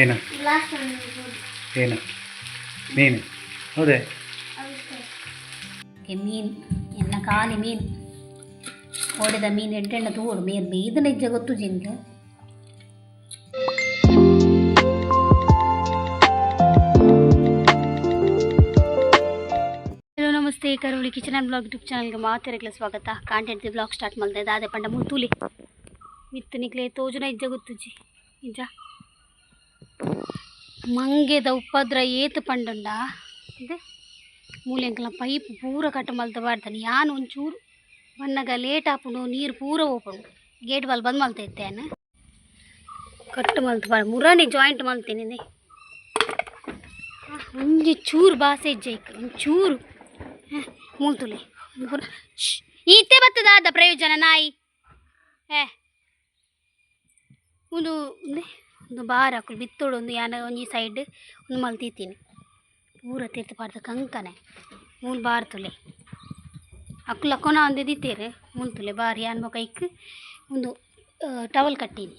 ಏನು ಏನು ಮೀನು ಹೌದೇ? ಮೀನು. ಎಲ್ಲ ಖಾಲಿ ಮೀನು. ಹೊಡೆದ ಮೀನು ಎಂಟೆಣ್ಣ ತೋಡು ಮೀನು. ಇದು ನಿಜ ಗೊತ್ತು ಹಲೋ ನಮಸ್ತೆ. ಕರುಳಿ ಕಿಚನ್ ಆ್ಯಂಡ್ ಬ್ಲಾಗ್ ಯೂಟ್ಯೂಬ್ ಚಾನಲ್ಗೆ ಮಾತಿರಗ್ಲ ಸ್ವಾಗತ. ಕಾಂಟೆಂಟ್ ಬ್ಲಾಗ್ ಸ್ಟಾರ್ಟ್ ಮಾಡಿದೆ. ದಾದೆ ಪಂಡ ಮುತ್ತೂಲಿ ಮಿತ್ತು ನಿಕ್ಲೆ ತೋಜುನ ಇಜ್ಜ ಗೊತ್ತುಜಿ ನಿಜ? ಮಂಗೆದ ಉಪದ್ರ ಏತು ಪಂಡುಂಡ? ಇದೆ ಮೂಲೆಂಕಲ ಪೈಪ್ ಪೂರ ಕಟ್ ಮಲ್ತ ಬಾಡ್ತಾನೆ. ಯಾನು ಒಂಚೂರು ಬಣ್ಣಗ ಲೇಟ್ ಆಪುಂಡು ನೀರು ಪೂರ ಓಪುಂಡು ಗೇಟ್ ಬಾಲ್ ಬಂದ್ ಮಲ್ತ ಇತ್ತೇನೆ ಕಟ್ಟು ಮಲ್ತ ಬಾಡ ಮುರಾಣಿ ಜಾಯಿಂಟ್ ಮಲ್ತೇನೆ ಒಂಜಿ ಚೂರು ಬಾಸೆ ಇಜ್ಜೈಕ್ ಒಂಚೂರು. ಮೂಲ್ತುಲೆ ಈತೆ ಬರ್ತದ ಆದ ಪ್ರಯೋಜನ ನಾಯಿ? ಏ ಒಂದು ಒಂದೇ ಬಾರ ಹಾಕಲು ಒಂದು ಯಾನ ಒಂಜಿ ಸೈಡ್ ಒಂದು ಮಲ್ತಿತ್ತೀನಿ ಪೂರ ತೀರ್ಥ ಪಾಡ್ದ ಕಂಕನೆ ಮೂಲು ಬಾರ್ತುಲೆ ಅಕ್ಕಲು ಅಕ್ಕೋನ ಒಂದೇ ದಿತ್ತೇರು ಮೂಲ್ತುಲೆ ಬಾರಿ ಯಾನ್ ಬೊಕ ಒಂದು ಟವಲ್ ಕಟ್ಟಿನಿ.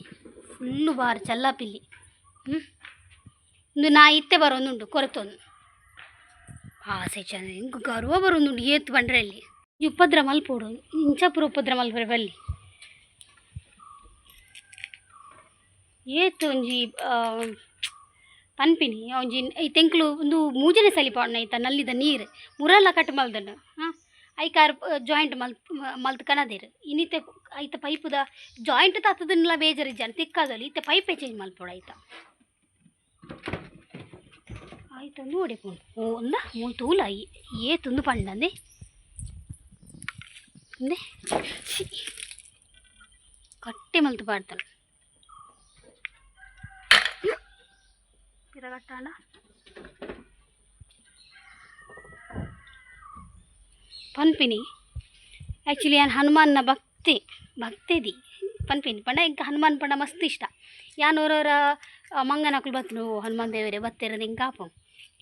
ಫುಲ್ಲು ಬಾರಿ ಚಲ್ಲಾಪಿಲ್ಲಿ ಹ್ಞೂ ಒಂದು ನಾ ಇತ್ತೆ ಬರೋಂದುಂಡು, ಕೊರತೊಂದು. ಆಸೆ ಚೆಂದ ಗರ್ವ ಬರೋಂದುಂಡು ಏತ್ ಬಂಡ್ರೆ ಅಲ್ಲಿ ಈ ಉಪದ್ರ ಮಲ್ಪೋಡು, ಇಂಚಪುರ ಉಪದ್ರ ಮಲ್ಪರೆ ಬಲ್ಲಿ. ಏತ್ ಒಂಜಿ ಪನ್ಪಿನಿ ಒಂಜಿ ತೆಂಕ್ಲು ಒಂದು ಮೂಜನೆ ಸಲಿ ಪಾಡ್ನ ಐತ, ನಲ್ಲಿದ ನೀರು, ಮುರಲ್ಲ ಕಟ್ ಮಲ್ದಣ್ಣ ಹಾಂ? ಐಕಾರ್ ಜಾಯಿಂಟ್ ಮಲ್, ಮಲ್ತ್ ಕನದಿರು ಇನ್ನಿತ ಐತ ಪೈಪುದ ಜಾಯಿಂಟ್ ತಾತದನ್ನೆಲ್ಲ ಬೇಜಾರು ಇಜ್ಜಾನ ತಿಕ್ಕಾದಲ್ಲಿ ಇತ್ತೆ ಪೈಪೇ ಚೇಂಜ್ ಮಲ್ಪೋಡ ಆಯ್ತಾ ಆಯ್ತು, ನೋಡಿ ಒಂದ ಮೂ ತೂಲ ಏ ತುಂದು ಪಂಡಂದೆ. ಕಟ್ಟೆ ಮಲ್ತು ಪಾಡ್ತಾನೆ ತಿರಗಟ್ಟಾಂಡ ಪನ್ಪಿನಿ ಆ್ಯಕ್ಚುಲಿ ನಾನು ಹನುಮಾನ್ನ ಭಕ್ತಿ ಭಕ್ತಿದಿ ಪನ್ಪಿನಿ ಪಂಡ ಇಂಕ ಹನುಮಾನ್ ಪಂಡ ಮಸ್ತ್ ಇಷ್ಟ ಯಾನೋರವರ ಮಂಗನಕಲು ಬತ್ತನು ಹನುಮಾನ್ ದೇವರೇ ಬತ್ತಿರೋದು ಹಿಂಗೆ ಕಾಪು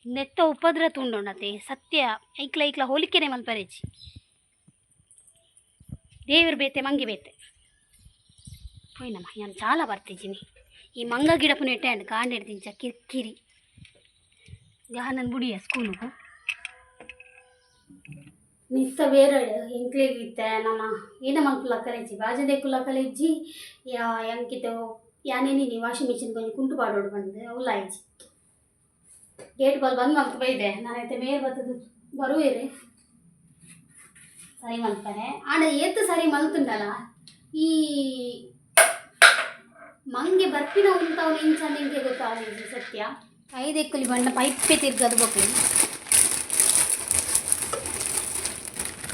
ನೆತ್ತ ಉಪದ್ರ ತುಂಡೋಣತೆ ಸತ್ಯ ಐಕ್ಲ ಐಕ್ಲ ಹೋಲಿಕೆನೆ ಮಲ್ಪರೇಜಿ ದೇವ್ರ ಬೇತೆ ಮಂಗಿ ಬೇತೆ పోయినమ్మా నేను చాలా ಬರ್ತಿದ್ದೀನಿ ಈ ಮಂಗ ಗಿಡಪು ನೆಟ್ಟೆ ಅಂಡ್ ಕಾಂಡ ಹಿಡ್ತೀನಿ ಕಿರಿಕಿರಿ ಗಹನನ್ ಬುಡಿಯ ಸ್ಕೂಲು ನಿಸ್ಸ ಬೇರೆ ಎಂಕ್ಲೆಗ್ ಇತ್ತೆ ನನ್ನ ಏನ ಮಲ್ಪುಲ ಕಲೆಜ್ಜಿ ಬಾಜದೆ ಕುಲ ಕಲೆಜ್ಜಿ ಎಂಕಿತೆ, ಯಾನೇನಿ ನೀ ವಾಷಿಂಗ್ ಮಿಷಿನ್ ಕೊಂಚ ಕುಂಟು ಪಾಡೋಡು ಬಂದು ಅವಲ್ಲ ಆಯ್ಜಿ ಗೇಟ್ ಬಾಲ್ ಬಂದ್ ಮಲ್ತು ಬೈದೆ, ನಾನೈತೆ ಮೇಲ್ ಬರ್ತದ ಬರುವೇರಿ ಸರಿ ಮಲ್ತಾರೆ ಆಡ ಏತು ಸರಿ ಮಲ್ತುಂಡಲ್ಲ ಈ ಮಂಗೆ ಬರ್ಪಿನ ಉಂಟವನು ಇಂಚ ನಿಂಗೆ ಗೊತ್ತಾಗಲಿಲ್ಲ ಸತ್ಯ ಐದೆಕ್ಕಲಿ ಬಣ್ಣ ಪೈಪೆ ತಿರ್ಗದು ಬೇಕು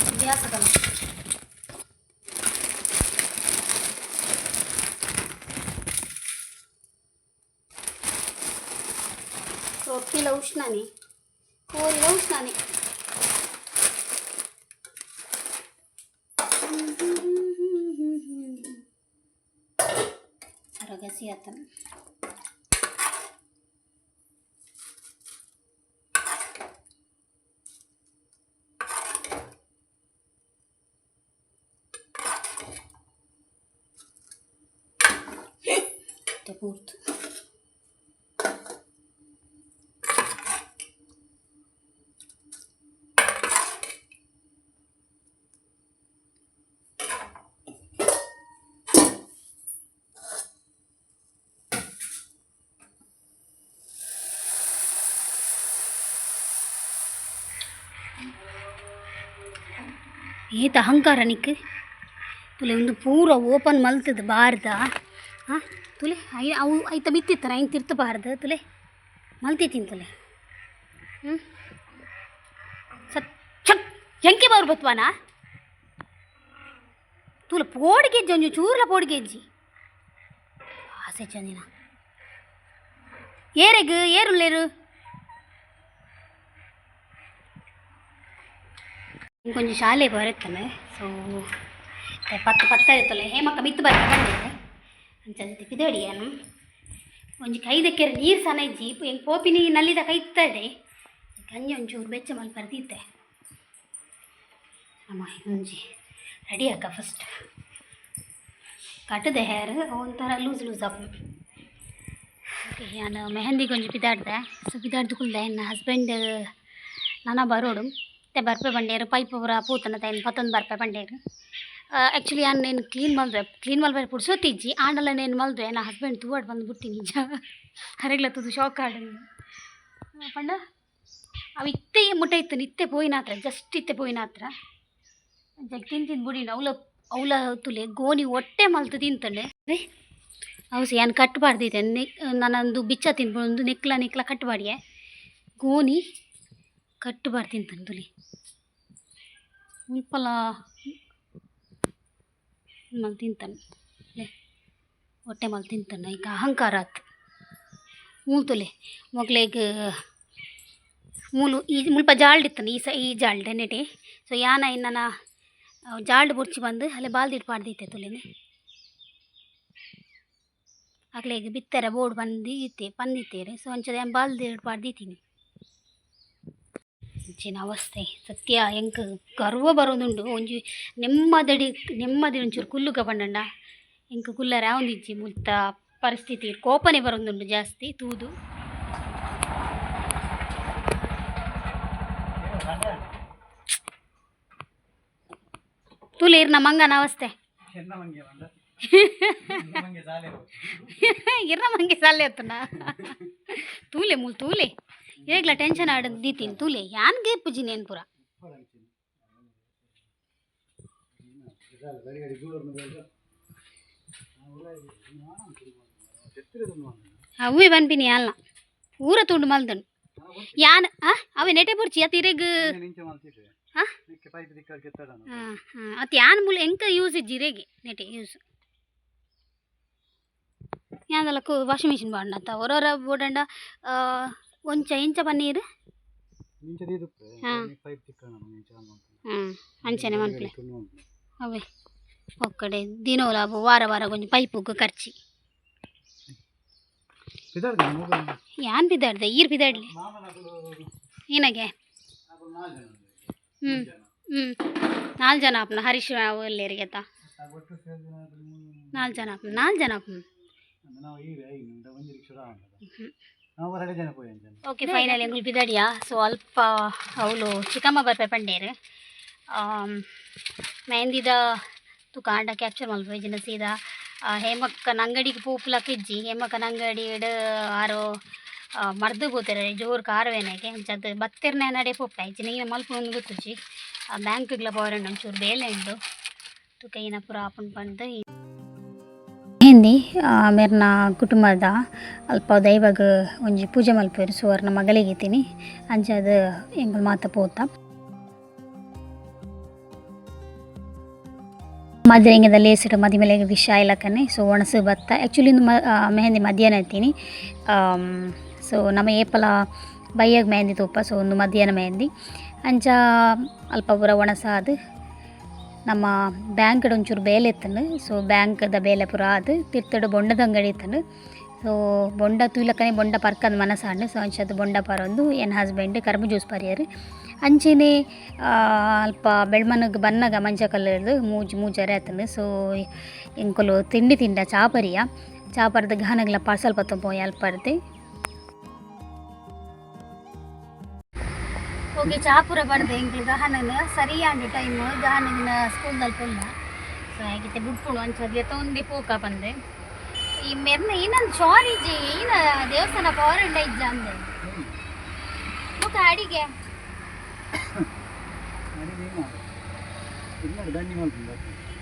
ಅಭ್ಯಾಸದಲ್ಲ ರೊಟ್ಟಿಲ ಉಷ್ಣನೇ ಕೋರಿಲ ಉಷ್ಣನೇ цвета. Это будет ಏತ ಅಹಂಕಾರ ನಿಕ್ ತುಲೆ, ಒಂದು ಪೂರ ಓಪನ್ ಮಲ್ತದ ಬಾರ್ದ ಹಾಂ ತುಲೆ, ಐ, ಅವು ಐತ ಬಿತ್ತಿತ್ತಾರ ಹಿಂಗೆ ತಿರ್ತಬಾರ್ದು ತುಲೆ? ಮಲ್ತಿತ್ತೀನಿ ತುಲೆ. ಹ್ಞೂ ಸತ್, ಛಕ್, ಹೆಂಗೆ ಬರ್ ಬತ್ವಾನ ತುಲ ಪೋಡ್ಗೆಜ್ಜಿ ಒಂಜಿ ಚೂರ್ಲ ಪೋಡ್ಗೆಜ್ಜಿ ಆಸೆ ಚಂದಿನ. ಏರೆಗ್ ಏರುಲ್ಲೇರು ಇಂಕೊಂಚ ಶಾಲೆ ಬರುತ್ತಲ್ಲ ಸೊ ಪತ್ತು ಪತ್ತ ಇರುತ್ತಲ್ಲ ಹೇಮಕ್ಕ ಬಿತ್ತು ಬರ್ತಾ ಬಂದಿದೆ. ಅಂಚಂತ ಪಿದೋಡಿ ಏನು ಒಂಜಿ ಕೆರೆ ನೀರು ಸಣ್ಣ ಇಜ್ಜಿ ಹೆಂಗೆ ಪೋಪಿನಿ ನಲ್ಲಿದ ಕೈತಾ ಇದೆ ಗಂಜಿ ಒಂಚೂರು ಬೆಚ್ಚ ಮಲ್ ಬರ್ದಿತ್ತೆ ಅಮ್ಮ ಒಂಜಿ ರೆಡಿ ಅಕ್ಕ ಫಸ್ಟ್ ಕಟ್ಟದೆ ಹೇರ್ ಒಂಥರ ಲೂಸ್ ಲೂಸ್ ಆಪು ಓಕೆ, ನಾನು ಮೆಹಂದಿಗೆ ಒಂಜಿ ಬಿದ್ದಾಡ್ದೆ. ಸೊ ಬಿದ್ದಾಡ್ದು ಕುಲ್ದೆ ನನ್ನ ಹಸ್ಬೆಂಡ್ ನಾನು ಬರೋಡು. ಮತ್ತೆ ಬರ್ಪೆ ಬಂಡೇರು ಪೈಪ್ ಪೂರ ಪೂತನ ತೈನ್ ಪತ್ತೊಂದು ಬರ್ಪೆ ಬಂಡೇರು ಆ್ಯಕ್ಚುಲಿ ನಾನು ನೀನು ಕ್ಲೀನ್ ಮಾಡಿದೆ ಕ್ಲೀನ್ ಮಾಡಬೇಡ ಪುಡ್ಸೋತಿಜ್ಜಿ ಆಂಡಲ್ಲ ನೇನು ಮಲ್ದೆ ನಾ ಹಸ್ಬೆಂಡ್ ತೂವಾಡ್ ಬಂದುಬಿಟ್ಟು ನಿಜ ಹರಗ್ಲತ್ತದು ಶಾಕ್ ಆಡು ಪಂಡ ಅವು ಇತ್ತೆ ಮುಟ್ಟ ಇತ್ತು ನಿತ್ತೆ ಪೋಯಿನ ಹತ್ರ ಜಸ್ಟ್ ಇತ್ತೆ ಪೋಯಿನ ಹತ್ರ ಜಗ್ ತಿಂತಿದ್ದು ಬಿಡಿ ಅವಳ ಅವಳ ತುಲೆ ಗೋನಿ ಒಟ್ಟೆ ಮಲ್ತು ತಿಂತಂಡೆ ಅವಸಿ ಏನು ಕಟ್ಟಬಾರ್ದಿದೆ ನಿ ನಾನೊಂದು ಬಿಚ್ಚ ತಿನ್ಬಿಡೊಂದು ನೆಕ್ಲ ನೆಕ್ಲ ಕಟ್ಬಾಡಿಯೇ ಗೋನಿ ಕಟ್ಟಬಾರ್ದು ತಂದೂಲಿ ಉಲ್ಪಲ ಮಲ್ ತಿಂತಾನೆ ಲೇ, ಹೊಟ್ಟೆ ಮಲ್ ತಿಂತಾನೆ ಈಗ ಅಹಂಕಾರ ಆತು. ಮೂಲ್ತುಲೆ ಮೊಗ್ಲೇಗ, ಮೂಲು, ಈ ಮುಲ್ಪ ಜಾಲ್ಡಿತ್ತಾನೆ ಈ ಸ, ಈ ಜಾಲ್ಡೆ ನೆಟೆ ಸೊ ಯಾನ ಇನ್ನ ಜಾಲ್ಡ್ ಬುರ್ಚಿ ಬಂದು ಅಲ್ಲೇ ಬಾಲ್ದಿಟ್ಟು ಪಾಡ್ದಿತ್ತೆ ತುಲೆನೆ ಆಗ್ಲೇಗ ಬಿತ್ತರ ಬೋರ್ಡ್ ಬಂದಿತ್ತೆ ಇತ್ತೆ ಪಂದಿತ್ತೇರೆ ಸೊ ಅಂಚದ ಬಾಲ್ದಿಟ್ಟು ಪಾಡ್ದಿತ್ತೀನಿ ಇಂಚಿನ ಅವಸ್ಥೆ. ಸತ್ಯ ಎಂಕ್ ಗರ್ವ ಬರೋದುಂಡು ಒಂಜಿ ನೆಮ್ಮದಡಿ ನೆಮ್ಮದಿ ಒಂಚೂರು ಕುಲ್ಲುಗ ಪಂಡಂಡ ಎಂಕ್ ಕುಲ್ಲರ ಒಂದಿಜ್ಜಿ ಮುಲ್ತ ಪರಿಸ್ಥಿತಿ ಕೋಪನೆ ಬರೋದುಂಡು ಜಾಸ್ತಿ ತೂದು. ತೂಲೆ ಇರ್ನ ಮಂಗನ ಅವಸ್ಥೆ. ಇರ್ನ ಮಂಗೆ ಸಾಲೆ. ಅತ್ತನ ತೂಲೆ ಮುಲ್ ತೂಲೆ. ಏಗ್ಲ ಟೆನ್ಷನ್ ಆಡದ್ದಿ ತೂಲೆ. ಯಾನ್ಗೆ ಪುಜಿ ಪುರ? ಅವೇ ಬನ್ಪಿನಿ ಅಲ್ಲ ಊರ ತುಂಡು ಮಲ್ದನು. ಯಾನ್, ಆ ಅವೇ ನೆಟೆ ಅತ್ ಕೆತ್ತಡ ಹಾಂ ಹಾಂ ಅತ್ ಯಾನ್ ಮುಲ್ ಎಂಕ ಯೂಸ್ ಇಜ್ಜಿ ಇರೆಗೆ ನೆಟೆ ಯೂಸ್ ಯಾವ್ದಲ್ಲ ವಾಷಿಂಗ್ ಮಿಷಿನ್ ಬಾಂಡ ಅತ್ತ ಹೊರ ಬೋಡಂಡ ಮಲ್ತು ಹ್ಞೂ ಅಂಚನೆ ಮನ್ಪ್ಲೆ ತುನ್ನು ಉಂಟು ಅವೇ ಒಕ್ಕಡೆ ದಿನೋಲ ವಾರ ವಾರ ಖರ್ಚಿ ಬಿದ್ದಾಡ್ದೆ ಮೂಗ ಯಾನ್ ಬಿದ್ದಾಡ್ದೆ? ಈರ್ ಬಿದ್ದಾಡ್ಲಿ. ಏನಾಗೆ ಹ್ಞೂ ಹ್ಞೂ ನಾಲ್ಕು ಜನ ಅಪ್ಪನ ಹರೀಶ್ ಎಲ್ಲರಿಗೆ ಆತ ನಾಲ್ಕು ಜನ ಅಪ್ಪನ ನಾಲ್ಕು ಜನ ಅಪ್ಪನ ಓಕೆ ಫೈನಲ್ ಸೊ ಅಲ್ಪ ಅವಳು ಚಿಕ್ಕಮ್ಮ ಬರ್ಪೆ ಪಂಡೇರು. ಮೆಹಂದಿದ ತುಕ ಆಂಡ ಕ್ಯಾಪ್ಚರ್ ಮಲ್ಪೆ ಜನ ಸೀದಾ ಹೇಮಕ್ಕನ ಅಂಗಡಿಗೆ ಪೂಪ್ಲಕ್ ಕಿಜ್ಜಿ, ಹೇಮಕ್ಕನ ಅಂಗಡಿ ಆರೋ ಮರ್ದು ಬೂತಾರೆ, ಜೋರು ಕಾರವೇನಾಗೆ ಜದ್ ಬತ್ತಿರ್ನೆ ನಡೆ ಇಜ್ಜಿ, ನೀನು ಮಲ್ಪ ಒಂದು ಗೊತ್ತುಜಿ ಆ, ಬ್ಯಾಂಕ್ಗ್ಲ ಪವರ್ ಒಂಚೂರು ಬೇಲೆ ಉಂಡು. ತೂಕ ಏನ ಪೂರ ಆಪನ್ ಪಂದು ಮೆಹಂದಿ ಮೇರ್ನ ಕುಟುಂಬದ ಅಲ್ಪ ದೈವಗ ಒಂಜಿ ಪೂಜೆ ಮಲ್ಪೇರು ಸುವರ್ಣ ಮಗಳಿಗಿತ್ತೀನಿ ಅಂಚದ ಎಂಕುಲು ಮಾತ ಪೋತ. ಮದುವೆಂಗದ ಲೇಸಿಡು ಮದಿಮೆಲೆಗೆ ವಿಷ ಇಲಕನೆ. ಸೊ, ಒಣಸು ಭತ್ತ ಆ್ಯಕ್ಚುಲಿ ಮ ಮೆಹಂದಿ ಮಧ್ಯಾಹ್ನ ಇರ್ತೀನಿ. ಸೊ, ನಮ್ಮ ಏಪಲ ಬೈಯಾಗ ಮೆಹಂದಿ ತುಪ್ಪ ಸೊ, ಒಂದು ಮಧ್ಯಾಹ್ನ ಮೆಹಂದಿ. ಅಂಚ ಅಲ್ಪ ಪೂರ ಒಣಸಾದು. ನಮ್ಮ ಬ್ಯಾಂಕ್ ಒಂಚೂರು ಬೇಲೆ ಇತ್ತನು ಸೊ ಬ್ಯಾಂಕ್ದ ಬೇಲೆ ಪುರ ಅದು ತಿರ್ತಡು ಬೊಂಡದ ಅಂಗಡಿ ಇತ್ತನು ಸೊ ಬೊಂಡ ತೂಲಕ್ಕನೆ ಬೊಂಡ ಪರ್ಕದ ಮನಸ್ಸಾಂಡು ಸೊ ಅಂಚದು ಬೊಂಡ ಪರೊಂದು ಎನ್ ಹಸ್ಬೆಂಡ್ ಕರ್ಮ ಜ್ಯೂಸ್ ಪರಿಯರು. ಅಂಚೆನೆ ಅಲ್ಪ ಬೆಳ್ಮನಗ್ ಬನ್ನಗ ಮಂಚ ಕಲ್ಲರ್ದು ಮೂಜ್, ಮೂಜರೆ ಆತನು ಸೊ ಎಂಕೊಲು ತಿಂಡಿ ತಿಂಡ ಚಾಪರಿಯ. ಚಾಪರದ ಗಾನಗ್ಲ ಪಾರ್ಸಲ್ ಪತ್ತ ಪೋಯಿ ಅಲ್ಪರ್ದೆ ಓಕೆ ಚಾಪುರ ಬರ್ದೆ ಎಂಕ್ಲು ಗಹನನ ಸರಿಯಾದ ಟೈಮ್ ಸ್ಕೂಲ್ ಸ್ಕೂಲ್ದಲ್ಲಿ ಪುಲ್ಲ ಸೊ ಹೇಗಿತ್ತೆ ಬುಡ್ಪುಳು ಅಂಚದ್ಗೆ ತೊಂದಿ ಪೂಕ ಬಂದೆ. ಈ ಮೆರ್ನ ಏನಂದು ಶಾಲಿಜಿ ಏನ ದೇವಸ್ಥಾನ ಪವರಂಡ ಇಜ್ಜ ಅಂದೆ. ಪೂಕ ಅಡಿಗೆ.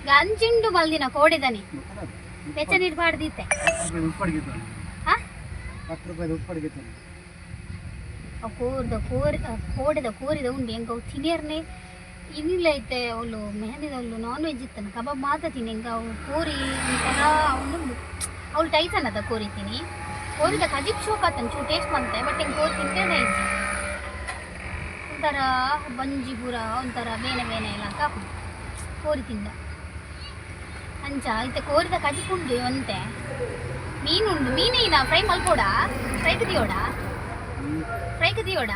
ಗಂಜಿಂಡು ಮಲ್ದಿನ ಕೋಡಿದನಿ. ಬೆಚ್ಚ ನೀರು ಬಾಡ್ದಿತ್ತೆ. ಹತ್ತು ರೂಪಾಯಿ ಉಪ್ಪಡಿಗೆ ಕೂರ್ದ ಕೋರಿದ, ಕೋಡಿದ ಕೋರಿದ ಉಂಡು ಹೆಂಗ ಅವು ತಿನ್ನಿಯರ್ನೆ ಇನ್ನಿಲ್ಲ ಐತೆ ಅವಳು ಮೆಹಂದಿದ ಅವಳು ನಾನ್ ವೆಜ್ ಇತ್ತಾನೆ, ಕಬಾಬ್ ಮಾತ್ರ ತಿನ್ನಿ. ಹೆಂಗ ಅವಳು ಕೋರಿ ಒಂಥರ ಅವಳು ಅವಳು ಟೈಸನ್ ಅದ ಕೋರಿ ತಿನ್ನಿ. ಕೋರಿದ ಕಜಿಪ್ ಶೋಕ್ ಆತನ್ ಚೂ ಟೇಸ್ಟ್ ಮಾಡ್ತೆ ಬಟ್ ಹೆಂಗೆ ಕೋರಿ ತಿಂತೇನೆ ಐತಿ ಒಂಥರ ಬಂಜಿ ಪೂರ, ಒಂಥರ ಬೇನೆ ಬೇನೆ ಎಲ್ಲ ಕಾಪು ಕೋರಿ ತಿಂದ. ಅಂಚ ಐತೆ ಕೋರಿದ ಕಜಿಪುಂಡು ಒಂತೆ. ಮೀನುಂಡು, ಮೀನೇ ಫ್ರೈ ಮಲ್ಕೋಡ ಫ್ರೈ ಕದಿಯೋಡಾ ಬೈಕ್ ಇದೆಯೋಡ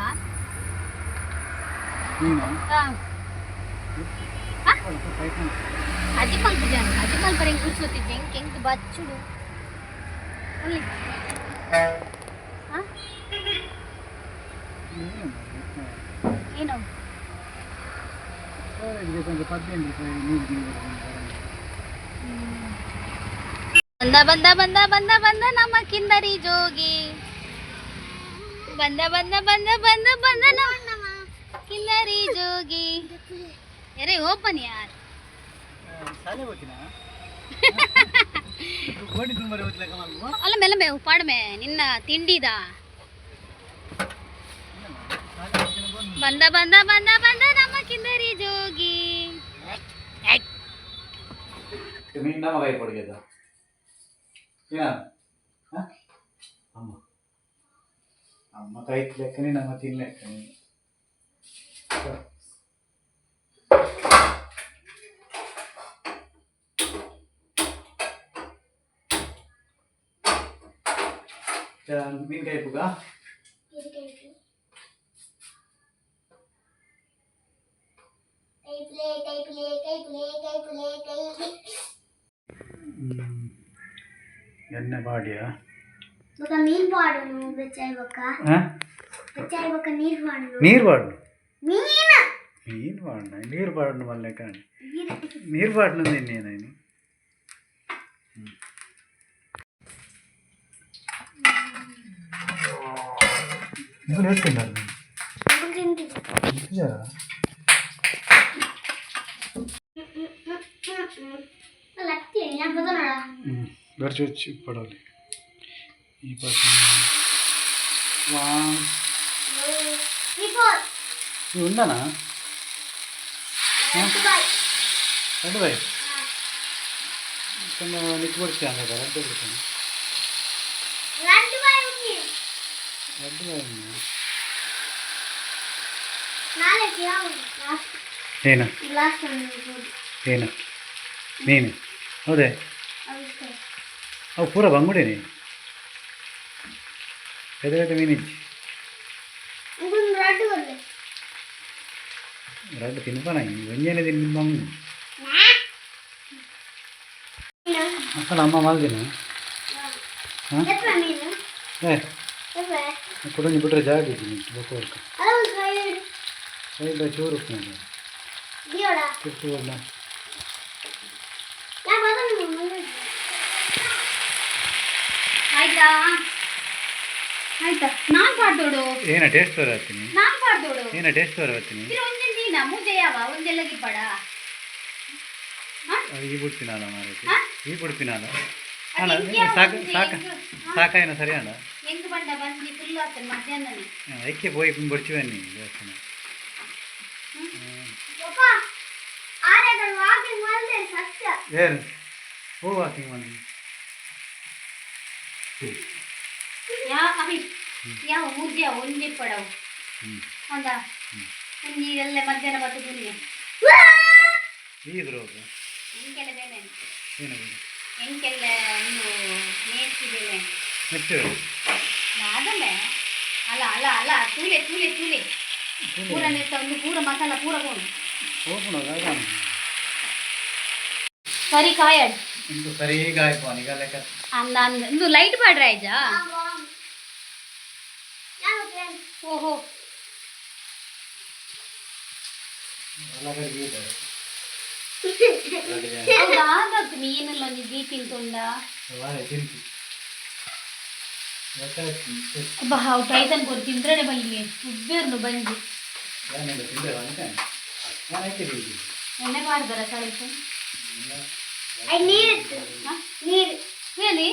ಅಜ್ಜಿ ಮಲ್ಪಿದ್ದಾನೆ ಅಜ್ಜಿ ಮಲ್ಪರ ಹೆಂಗೆ ಕುರ್ಸೋತಿದ್ದೆ ಬಚ್ಚುಡು ಏನು ಬಂದ ಬಂದ ಬಂದ ಬಂದ ಬಂದ ನಮ್ಮ ಕಿಂದರಿ ಜೋಗಿ. ಬಂದ ಬಂದ ಬಂದ ಬಂದ ಬಂದ ನಮ್ಮ ಕಿಂದರಿ ಜೋಗಿ. ಅರೆ ಓಪನ್ ಯಾರ್? ಅಲ್ಲ ಮೆಲ್ಲ ಮೇ ಪಾಡ್ಮೆ ನಿನ್ನ ತಿಂಡಿದ? ಬಂದ ಬಂದ ಬಂದ ಬಂದ ನಮ್ಮ ಕಿಲ್ಲರಿ ಜೋಗಿ. ನಿನ್ನ ನಮ್ಮ ಕೈ ಕೊಡುಗೆದ? ಏನ ಅಮ್ಮ ಅಮ್ಮ ಕೈ ಲೆಕ್ಕನೆ ನಮ್ಮ ತಿನ್ಲೆಕ್ಕನೆ ಮೀನು ಕೈ ಪುಗ ಎಣ್ಣೆ ಬಾಡಿಯಾ ఒక నీళ్ళు పాడు నువ్వు బెచ్చాయి ఒక బెచ్చాయి ఒక నీళ్ళు పాడు ನೀರು ಬಾಡು మీన ನೀರು ಬಾಡ ನೀರು ಬಾಡು ಮಲ್ಲೆ ಕಾಣಿ ನೀರು ಬಾಡ್ನು ತಿನ್ನೇನು ನೀವು ಹೇಳ್ತಿದ್ದಾರೆ ನಿಜ లక్తి నేను పోతున్నాడా గడిచి వచ్చి పడాలి ఈ పక్కన వాన్ రిపోర్ట్ ఇవి ఉండనా రెండు వై కొంచెం నిక్కు పొడిచాను కదా రెడ్డు పొడిచాను రెండు బాయ్ ఉంది రెడ్డు వై నాలే కిరావు లాస్ట్ నేను లాస్ట్ ఉంది ಏನು ನೀನು ಹೌದೇ ಅವಿಸ್ಕೈ ಅವು ಪೂರ ಬಂಗುಡೇನೆ wait wait a minute ಇದೊಂದು ರೆಡ್ ಬರಲಿ ರೆಡ್ ತಿನ್ಬಾನ ಒಂದೇನೆ ತಿನ್ಬಂಗ ಅಸಲ ಅಮ್ಮ ಮಾಡ್ದಿನ ಕುಡಂಜಿ ಬಿಟ್ರೆ ಜಾಗ ಇದ್ದೀನಿ ಬಕೋರ್ಕ ಸೈಡ್ ಚೂರು ಕಿತ್ತು ಹೋಗ್ಲಾ ಆಯ್ತಾ ನಾನ್ ಮಾಡ್ದೋಡು ಏನ ಟೇಸ್ಟ್ ಬರ ನಾನ್ ಮಾಡ್ದೋಡು ಏನ ಟೇಸ್ಟ್ ಬರ ಪಡ ಈ ಬಿಡ್ತೀನಿ ಅಲ್ಲ ಮಾರೈತಿ ಈ ಬಿಡ್ತೀನಿ ಅಲ್ಲ ಸಾಕ ಸಾಕ ಸರಿ ಅಣ್ಣ ಅದಕ್ಕೆ ಹೋಗಿ ಬರ್ತೀವಿ ದೇವಸ್ಥಾನ ಏನು ಹೂ ವಾಕಿಂಗ್ ಮಾಡಿ ಯಾ ಅಭಿ ಯಾವ ಮುದ್ದೆ ಒಂದೇ ಪಡವು ಹೌದಾ ಎಲ್ಲ ಮಧ್ಯಾಹ್ನ ಈಗ ರೋಗ. ಎಂಕೆಲ್ಲ ಬೇನೆ ಒಂದು ನೇರ್ಸಿದ್ದೇನೆ ನೆಕ್ಸ್ಟ್ ಅದಲ್ಲೇ ಅಲ್ಲ ಅಲ್ಲ ಅಲ್ಲ ತೂಲೆ ತೂಲೆ ತೂಲೆ. ಪೂರ ನೆತ್ತ ಒಂದು ಪೂರ ಮಸಾಲ ಪೂರ ಕೊಂಡು ಹೋಗೋಣ ಸರಿ ಕಾಯಡ್. ಇಂದು ಸರಿಗ ಆಯ್ತು ಅವನಿಗ ಲೆಕ್ಕ ಅಂದ ಅಂದ. ಇದು ಲೈಟ್ ಮಾಡ್ರಿ ಆಯ್ತಾ? ಓಹೋ. ಆದದ್ದು ಮೀನೆಲ್ಲ ಒಂದು ದೀ ತಿಂತುಂಡ ಅಬ್ಬ ಹೌದು. ಟೈತನ್ ಕೊಡು ತಿಂದ್ರಡೆ ಬಂಗಿ ಉಬ್ಬೇರ್ನು ಬಂಗಿ ಏನಿಲ್ಲ ಎಣ್ಣೆ ಮಾಡ್ದಾರ ನೀರಿತ್ತು. ಹಾ? ನೀರು. ಹೇಳಿ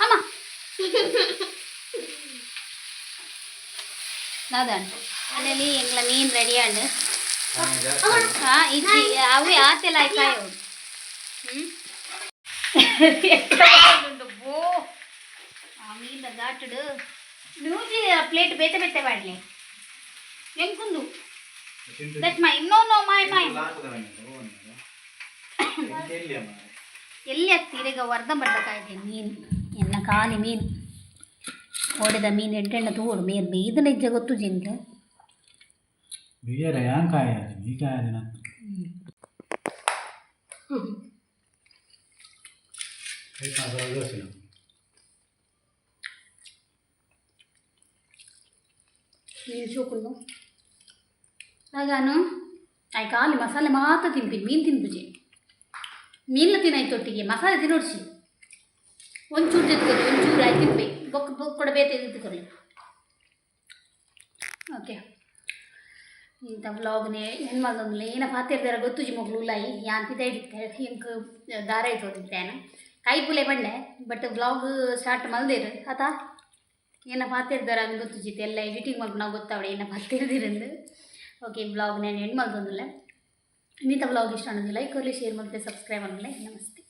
ಅಮ್ಮ ನಾದನ್ ಅಲ್ಲಿ ಎಂಗ್ಲ ಮೀನ್ ರೆಡಿ ಆಂಡ್. ಹಾ ಇಜ್ಜಿ ಅವು ಆತೆಲ್ಲ ಆಯ್ಕಾಯವು ಹ್ಮ್? ಬೋ ಆ ಮೀನ್ ಪ್ಲೇಟ್ ಬೇತೆ ಬೇತೆ ಮಾಡ್ಲಿ. ಎಂಕುಂದು ದಟ್ ಮೈ ನೋ ಮೈ ಮೈ ಎಲ್ಲಿ ಹತ್ತಿರ ಈಗ ವರ್ಧ ಮೀನು. ಎನ್ನ ಖಾಲಿ ಮೀನು. ಹೊಡೆದ ಮೀನು ಎಡ್ಡೆಣ್ಣ ತೋಡು ಮೇರ್ ಬೀದ ನಿಜ ಗೊತ್ತು ಜಿಂದ ಬೇರೆ ಯಾನ್ ಕಾಯ ಈ ಕಾಯ ನೀನು ಮೀನ್ ಆಗಾನು ಆಯ್ ಖಾಲಿ ಮಸಾಲೆ ಮಾತ್ರ ತಿಂತೀನಿ ಮೀನು ತಿನ್ಪುಜಿ ಮೀನ್ಲ ತಿನ್ನಾಯ್ತು ಒಟ್ಟಿಗೆ ಮಸಾಲೆ ತಿನ್ನೋಡ್ಸಿ. ಒಂಚೂರು ಜೊತೆ ಒಂಚೂರು ಆಯ್ತು ತಿನ್ಬೇಕು ಬುಕ್ ಕೂಡ ಬೇತೆ ತಿಳ್ಕೊಳ್ಳಿ ಓಕೆ ಇಂಥ ವ್ಲಾಗ್ನೇ ಏನು ಏನಪ್ಪ ಏನ ಪಾತಿರ್ದಾರ ಗೊತ್ತುಜಿ ಮಗಳು ಲೈ ಪಿತ ಹಿಡಿತೆ ಹಿಂಗೆ ದಾರ ಇತ್ತು ಓದಿತ್ತೇನು ಕೈ ಪುಲೆ ಬಂಡೆ ಬಟ್ ವ್ಲಾಗ್ ಸ್ಟಾರ್ಟ್ ಮಲ್ದಿರು ಆತಾ? ಏನಪ್ಪ ಪಾತಿರ್ದಾರ ಅಂತ ಗೊತ್ತುಜಿತ್ತು ಎಲ್ಲ ಎಡಿಟಿಂಗ್ ಮಾಡಿ ನಾವು ಗೊತ್ತಾವಡೆ ಏನಪ್ಪ ಪಾತಿರ್ದಿರಂದು ಓಕೆ ವ್ಲಾಗ್ ನಾನು ಮಾಡ್ದೊಂದಿಲ್ಲ ಇನ್ನಿತ ವ್ಲಾಗ್ ಇಷ್ಟ ಅನ್ನೋದು ಲೈಕ್ ಕೊರಲಿ ಶೇರ್ ಮಾಡಿದೆ ಸಬ್ಸ್ಕ್ರೈಬ್ ಆಗಲಿ ನಮಸ್ತೆ.